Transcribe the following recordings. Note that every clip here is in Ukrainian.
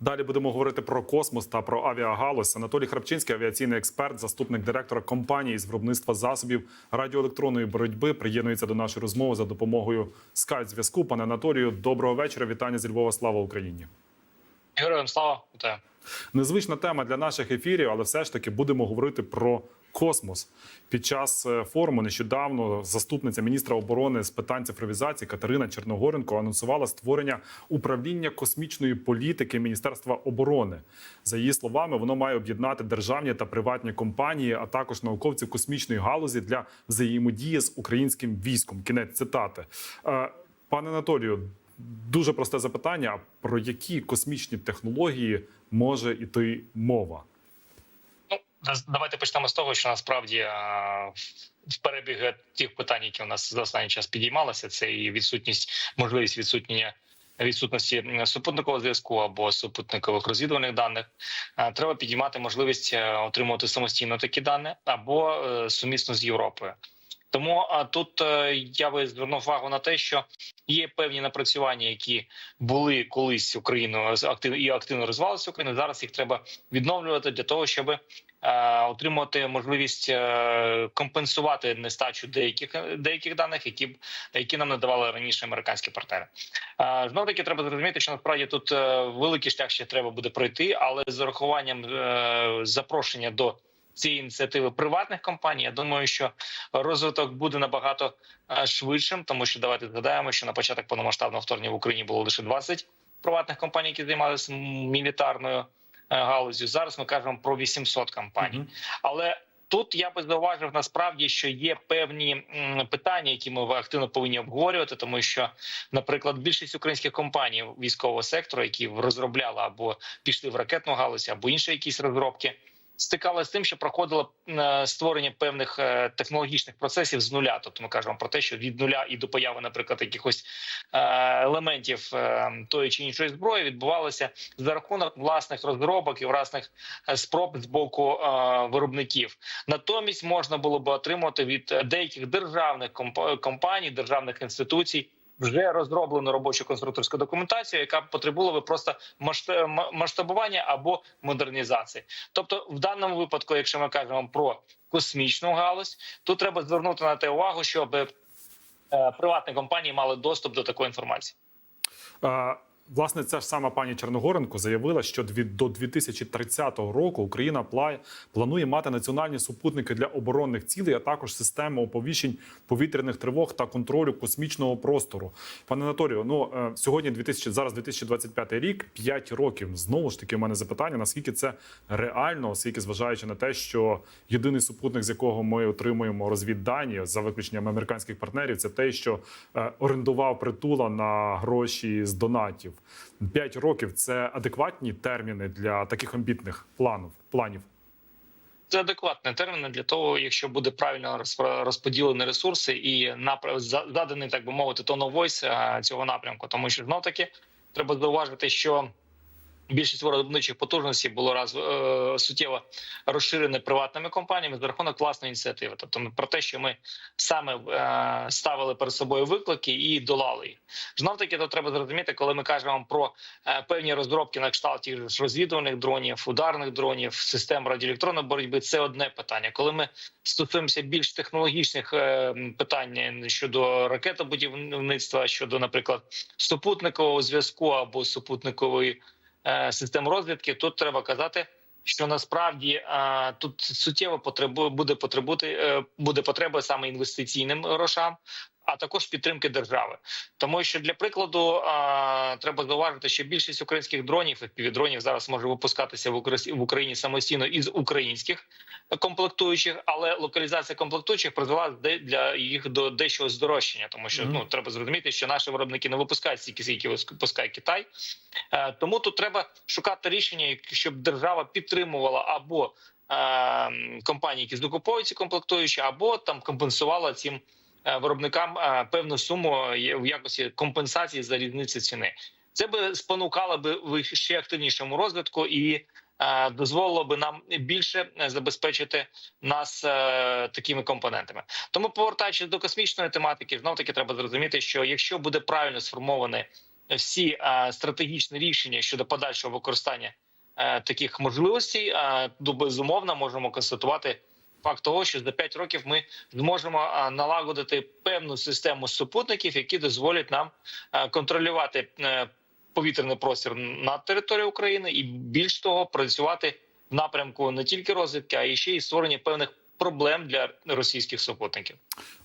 Далі будемо говорити про космос та про авіагалузь. Анатолій Храпчинський, авіаційний експерт, заступник директора компанії з виробництва засобів радіоелектронної боротьби, приєднується до нашої розмови за допомогою скайп зв'язку. Пане Анатолію, доброго вечора. Вітання зі Львова. Слава Україні. Героям слава вітаю. Незвична тема для наших ефірів, але все ж таки будемо говорити про космос. Під час е, форуму нещодавно заступниця міністра оборони з питань цифровізації Катерина Черногоренко анонсувала створення управління космічної політики Міністерства оборони. За її словами, воно має об'єднати державні та приватні компанії, а також науковців космічної галузі для взаємодії з українським військом. Кінець цитати. Е, Пане Анатолію, дуже просте запитання: про які космічні технології може йти мова? Давайте почнемо з того, що насправді в перебіг тих питань, які у нас за останній час підіймалися, це і відсутність, можливість відсутнення. Відсутності супутникового зв'язку або супутникових розвідувальних даних треба підіймати можливість е, отримувати самостійно такі дані або е, сумісно з Європою. Тому тут е, я би звернув увагу на те, що є певні напрацювання, які були колись Україною і активно розвивалися Україною. Зараз їх треба відновлювати для того, щоб е, отримати можливість е, компенсувати нестачу деяких деяких даних, які б які нам надавали раніше американські партнери. Е, Знов таки треба зрозуміти, що насправді тут великий шлях ще треба буде пройти, але з урахуванням запрошення до цієї ініціативи приватних компаній. Я думаю, що розвиток буде набагато швидшим, тому що давайте згадаємо, що на початок повномасштабного вторгнення в Україні було лише 20 приватних компаній, які займалися мілітарною е, галузю. Зараз ми кажемо про 800 компаній, але Тут я би зауважив насправді, що є певні питання, які ми активно повинні обговорювати, тому що, наприклад, більшість українських компаній військового сектору, які розробляли або пішли в ракетну галузь, або інші якісь розробки, стикалися з тим, що проходило е, створення певних е, технологічних процесів з нуля. Тобто ми кажемо про те, що від нуля і до появи, наприклад, якихось е, елементів тої чи іншої зброї відбувалося за рахунок власних розробок і власних спроб з боку виробників. Натомість можна було би отримати від деяких державних комп- компаній, державних інституцій. Вже розроблено робочу конструкторську документацію, яка потребувала би просто масштаб- масштабування або модернізації. Тобто, в даному випадку, якщо ми кажемо про космічну галузь, тут треба звернути на те увагу, щоб е, приватні компанії мали доступ до такої інформації. Власне, ця ж сама пані Черногоренко заявила, що до 2030 року Україна планує мати національні супутники для оборонних цілей, а також систему оповіщень повітряних тривог та контролю космічного простору. Пане Анатолію, ну е, сьогодні 2000, зараз 2025 рік, 5 років. Знову ж таки, у мене запитання: наскільки це реально, оскільки зважаючи на те, що єдиний супутник, з якого ми отримуємо розвіддані за виключенням американських партнерів, це те, що е, орендував притула на гроші з донатів. П'ять років це адекватні терміни для таких амбітних планів. планів. Це адекватне терміни для того, якщо буде правильно розподілені ресурси і напрям так би мовити, тоновойс цього напрямку. Тому що знов таки треба зауважити, що більшість виробничих потужностей було раз е, суттєво розширене приватними компаніями за рахунок власної ініціативи. Тобто, про те, що ми саме е, ставили перед собою виклики і долали їх. Знов таки, то треба зрозуміти, коли ми кажемо про е, певні розробки на кшталт тих ж розвідувальних дронів, ударних дронів, систем радіоелектронної боротьби. Це одне питання. Коли ми стосуємося більш технологічних е, питань щодо ракетобудівництва, щодо, наприклад, супутникового зв'язку або супутникової е, систем розвідки, тут треба казати. Що насправді е, тут суттєво потребує буде потребути е, буде потреба саме інвестиційним грошам, а також підтримки держави. Тому що для прикладу треба зауважити, що більшість українських дронів і дронів зараз може випускатися в Украї- в Україні самостійно із українських комплектуючих, але локалізація комплектуючих призвела для їх до дещого здорожчання, тому що ну треба зрозуміти, що наші виробники не випускають стільки, скільки випускає Китай. Е, Тому тут треба шукати рішення, щоб держава підтримувала або е, компанії, які закуповують ці комплектуючі, або там компенсувала цим виробникам е, певну суму в якості компенсації за різницю ціни. Це би спонукало би в ще активнішому розвитку і е, дозволило би нам більше е, забезпечити нас е, такими компонентами. Тому, повертаючись до космічної тематики, знов таки треба зрозуміти, що якщо буде правильно сформований всі е, стратегічні рішення щодо подальшого використання е, таких можливостей, е, то безумовно можемо констатувати факт того, що за 5 років ми зможемо налагодити певну систему супутників, які дозволять нам контролювати е, повітряний простір на території України, і більш того, працювати в напрямку не тільки розвідки, а й ще й створення певних проблем для російських супутників.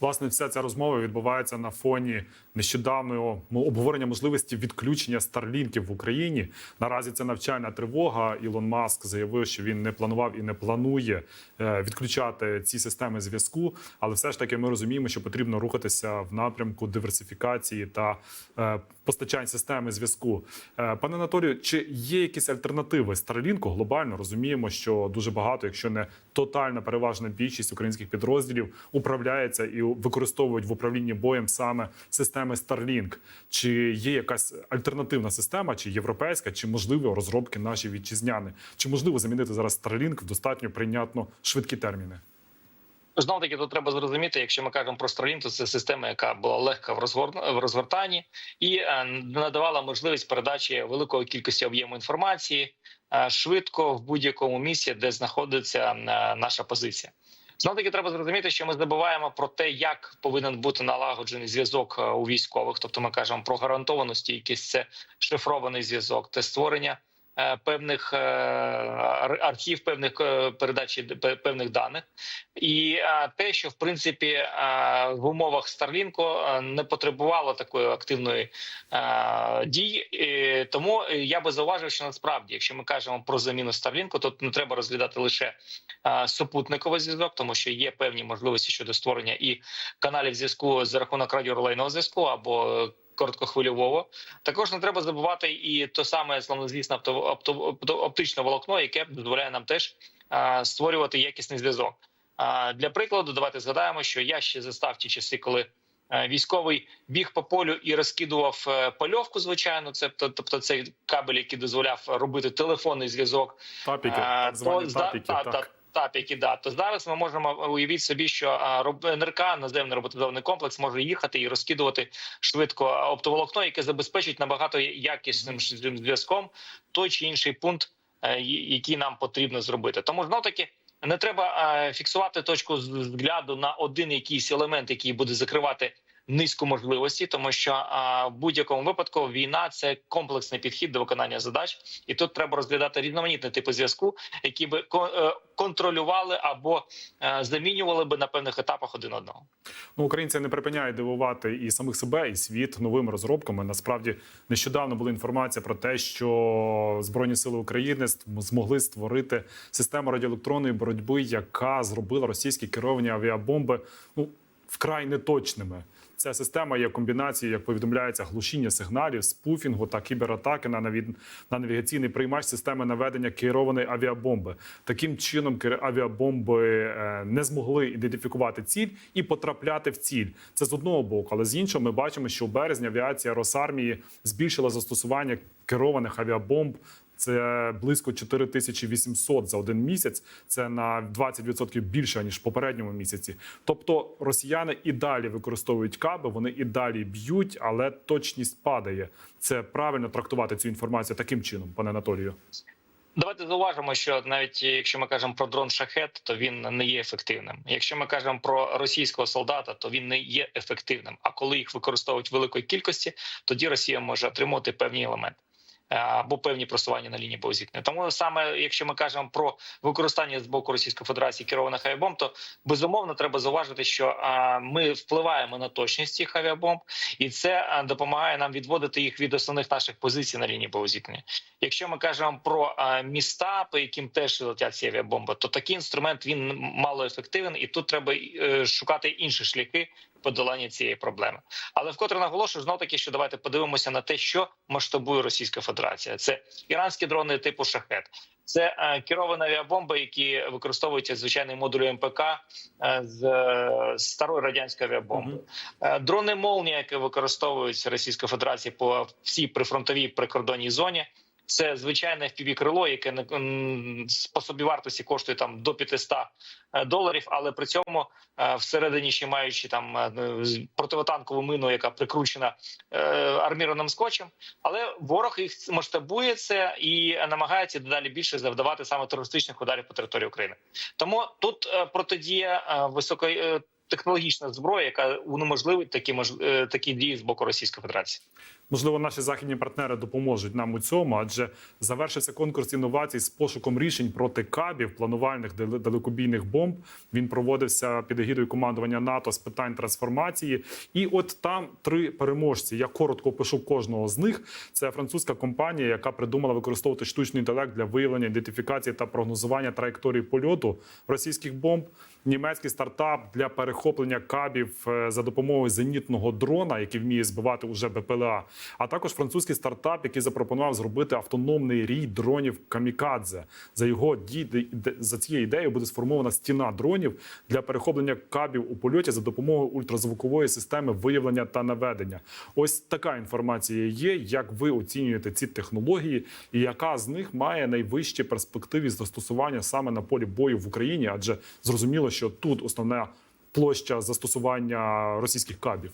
Власне, вся ця розмова відбувається на фоні нещодавнього обговорення можливості відключення старлінків в Україні. Наразі це навчальна тривога. Ілон Маск заявив, що він не планував і не планує е, відключати ці системи зв'язку. Але все ж таки ми розуміємо, що потрібно рухатися в напрямку диверсифікації та е, постачань системи зв'язку. Е, Пане Анатолію, чи є якісь альтернативи Старлінку? Глобально розуміємо, що дуже багато, якщо не тотальна переважна більшість українських підрозділів управляється і використовують в управлінні боєм саме системи Starlink. Чи є якась альтернативна система, чи європейська, чи можливо розробки наші вітчизняні? Чи можливо замінити зараз Starlink в достатньо прийнятно швидкі терміни? Знов таки тут треба зрозуміти, якщо ми кажемо про Starlink, то це система, яка була легка в в розгортанні і е, надавала можливість передачі великої кількості об'єму інформації е, швидко в будь-якому місці, де знаходиться е, наша позиція. Знов таки треба зрозуміти, що ми забуваємо про те, як повинен бути налагоджений зв'язок е, у військових. Тобто, ми кажемо про гарантовану стійкість, це шифрований зв'язок, це створення певних е, архів, певних е, передачі певних даних, і е, те, що в принципі е, в умовах Старлінку е, не потребувало такої активної е, дії. Тому я би зауважив, що насправді, якщо ми кажемо про заміну Старлінку, то не треба розглядати лише е, супутниковий зв'язок, тому що є певні можливості щодо створення і каналів зв'язку за рахунок радіорелейного зв'язку або е, короткохвильового. Також не треба забувати і то саме славнозвісне оптичне волокно, яке дозволяє нам теж створювати якісний зв'язок. А, Для прикладу, давайте згадаємо, що я ще застав ті часи, коли е, військовий біг по полю і розкидував е, польовку. Звичайно, це тобто цей кабель, який дозволяв робити телефонний зв'язок. Тапіки, так звані тапіки. так. Та- Тапіки, да. То зараз ми можемо уявити собі, що НРК, наземний роботизований комплекс, може їхати і розкидувати швидко оптоволокно, яке забезпечить набагато якісним зв'язком той чи інший пункт, е, який нам потрібно зробити. Тому знов таки не треба е, фіксувати точку з- взгляду на один якийсь елемент, який буде закривати. Низку можливості, тому що а, в будь-якому випадку війна це комплексний підхід до виконання задач, і тут треба розглядати різноманітні типи зв'язку, які би е, контролювали або е, замінювали би на певних етапах один одного. Ну, українці не припиняють дивувати і самих себе, і світ новими розробками. Насправді нещодавно була інформація про те, що Збройні сили України змогли створити систему радіоелектронної боротьби, яка зробила російські керовані авіабомби ну вкрай неточними. Ця система є комбінацією, як повідомляється, глушіння сигналів, спуфінгу та кібератаки на навід... на навігаційний приймач системи наведення керованої авіабомби. Таким чином, авіабомби е, не змогли ідентифікувати ціль і потрапляти в ціль. Це з одного боку, але з іншого, ми бачимо, що в березні авіація Росармії збільшила застосування керованих авіабомб. Це близько 4800 за один місяць. Це на 20% більше ніж в попередньому місяці. Тобто росіяни і далі використовують каби, вони і далі б'ють, але точність падає. Це правильно трактувати цю інформацію таким чином, пане Анатолію. Давайте зауважимо, що навіть якщо ми кажемо про дрон шахет, то він не є ефективним. Якщо ми кажемо про російського солдата, то він не є ефективним. А коли їх використовують в великої кількості, тоді Росія може отримувати певні елементи. Е, Або певні просування на лінії боєзіткнення. Тому саме якщо ми кажемо про використання з боку Російської Федерації керованих авіабомб, то безумовно треба зауважити, що ми впливаємо на точність цих авіабомб, і це допомагає нам відводити їх від основних наших позицій на лінії боєзіткнення. Якщо ми кажемо про міста, по яким теж летять ці авіабомби, то такий інструмент він малоефективний, і тут треба е, шукати інші шляхи подолання цієї проблеми. Але вкотре наголошую знов таки, що давайте подивимося на те, що масштабує Російська Федерація. Це іранські дрони типу шахет. Це е, керовані авіабомби, які використовуються звичайний модуль МПК е, з е, старої радянської авіабомби. Дрони молнія, які використовуються Російською Федерацією по всій прифронтовій прикордонній зоні. Це звичайне fpv крило, яке не по собівартості коштує там до 500 е, доларів, але при цьому е, всередині ще маючи там е, противотанкову мину, яка прикручена армірованим скотчем. Але ворог їх масштабує це і намагається дедалі більше завдавати саме терористичних ударів по території України. Тому тут протидія високо е, технологічна зброя, яка унеможливить такі мож... такі дії з боку Російської Федерації. Можливо, наші західні партнери допоможуть нам у цьому, адже завершився конкурс інновацій з пошуком рішень проти кабів, планувальних дал- далекобійних бомб. Він проводився під егідою командування НАТО з питань трансформації. І от там три переможці. Я коротко опишу кожного з них. Це французька компанія, яка придумала використовувати штучний інтелект для виявлення, ідентифікації та прогнозування траєкторії польоту російських бомб. Німецький стартап для перехоплення кабів е, за допомогою зенітного дрона, який вміє збивати уже БПЛА. А також французький стартап, який запропонував зробити автономний рій дронів камікадзе. За його ді- за цією ідеєю буде сформована стіна дронів для перехоплення кабів у польоті за допомогою ультразвукової системи виявлення та наведення. Ось така інформація є. Як ви оцінюєте ці технології, і яка з них має найвищі перспективи застосування саме на полі бою в Україні? Адже зрозуміло, що тут основна площа застосування російських кабів.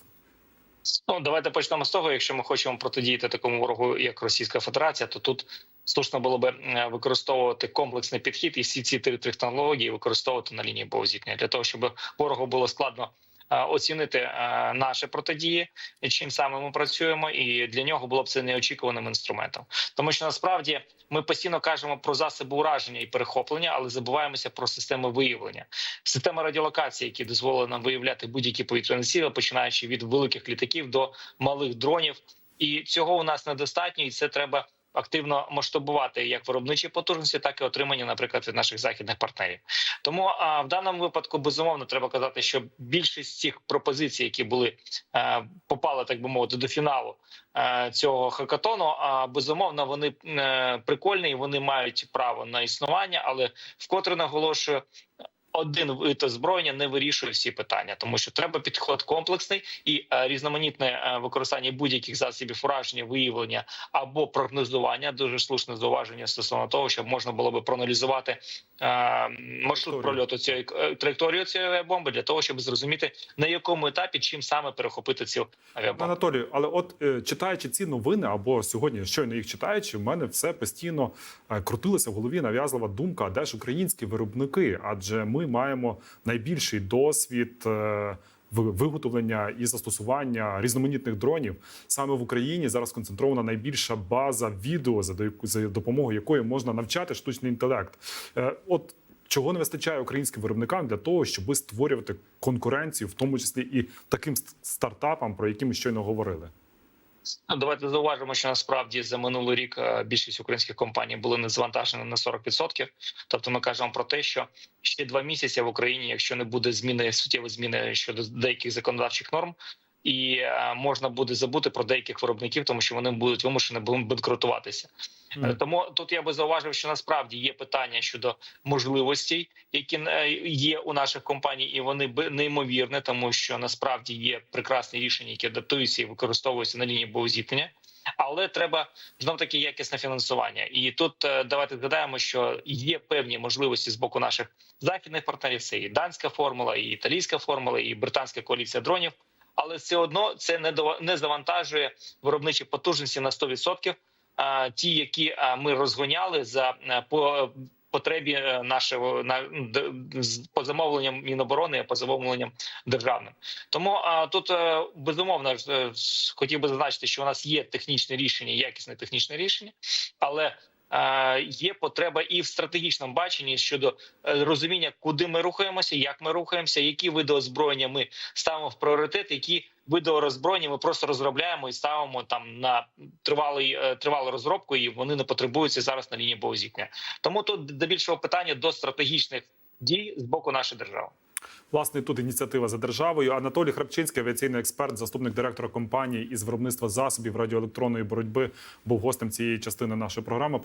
Ну давайте почнемо з того. Якщо ми хочемо протидіяти такому ворогу, як Російська Федерація, то тут слушно було би е, використовувати комплексний підхід і всі ці три технології використовувати на лінії боєзіткнення для того, щоб ворогу було складно. Е, Оцінити е, наші протидії, чим саме ми працюємо, і для нього було б це неочікуваним інструментом, тому що насправді ми постійно кажемо про засоби ураження і перехоплення, але забуваємося про системи виявлення, системи радіолокації, які дозволили нам виявляти будь-які повітряні сили, починаючи від великих літаків до малих дронів. І цього у нас недостатньо, і це треба активно масштабувати як виробничі потужності, так і отримання, наприклад, від наших західних партнерів. Тому в даному випадку безумовно треба казати, що більшість цих пропозицій, які були е, попали, так би мовити, до фіналу е, цього хакатону, а безумовно вони е, прикольні, і вони мають право на існування, але вкотре наголошую. Один вид озброєння не вирішує всі питання, тому що треба підход комплексний і е, різноманітне е, використання будь-яких засобів ураження, виявлення або прогнозування. Дуже слушне зауваження стосовно того, щоб можна було би проаналізувати е, маршрут прольоту цієї е, траєкторію цієї авіабомби для того, щоб зрозуміти на якому етапі чим саме перехопити цю авіабомбу. Анатолію, але от е, читаючи ці новини або сьогодні щойно їх читаючи, в мене все постійно е, крутилося в голові нав'язлива думка, де ж українські виробники? Адже ми маємо найбільший досвід. е, Виготовлення і застосування різноманітних дронів саме в Україні зараз сконцентрована найбільша база відео, за допомогою якої можна навчати штучний інтелект. Е, От чого не вистачає українським виробникам для того, щоб створювати конкуренцію, в тому числі і таким стартапам, про які ми щойно говорили. Ну, Давайте зауважимо, що насправді за минулий рік е, більшість українських компаній були не завантажені на 40%. Тобто, ми кажемо про те, що ще два місяці в Україні, якщо не буде зміни суттєвої зміни щодо деяких законодавчих норм, і е, можна буде забути про деяких виробників, тому що вони будуть вимушені банкрутуватися. Е, Тому тут я би зауважив, що насправді є питання щодо можливостей, які е, є у наших компаній, і вони б- неймовірні, тому що насправді є прекрасні рішення, які адаптуються і використовуються на лінії боєзіткнення. Але треба знов таки якісне фінансування. І тут давайте згадаємо, що є певні можливості з боку наших західних партнерів. Це і данська формула, і італійська формула, і британська коаліція дронів. Але все одно це не до не завантажує виробничі потужності на 100%. А, ті, які ми розгоняли за е, по потребі е, нашого на по замовленням міноборони, а по замовленням державним. Тому а, тут е, безумовно е, хотів би зазначити, що у нас є технічне рішення, якісне технічне рішення, але е, є потреба і в стратегічному баченні щодо е, розуміння, куди ми рухаємося, як ми рухаємося, які види озброєння ми ставимо в пріоритет, які види роззброєння ми просто розробляємо і ставимо там на тривалий е, тривалу розробку, і вони не потребуються зараз на лінії боєзіткнення. Тому тут до більшого питання до стратегічних дій з боку нашої держави. Власне, тут ініціатива за державою. Анатолій Храпчинський, авіаційний експерт, заступник директора компанії із виробництва засобів радіоелектронної боротьби, був гостем цієї частини нашої програми.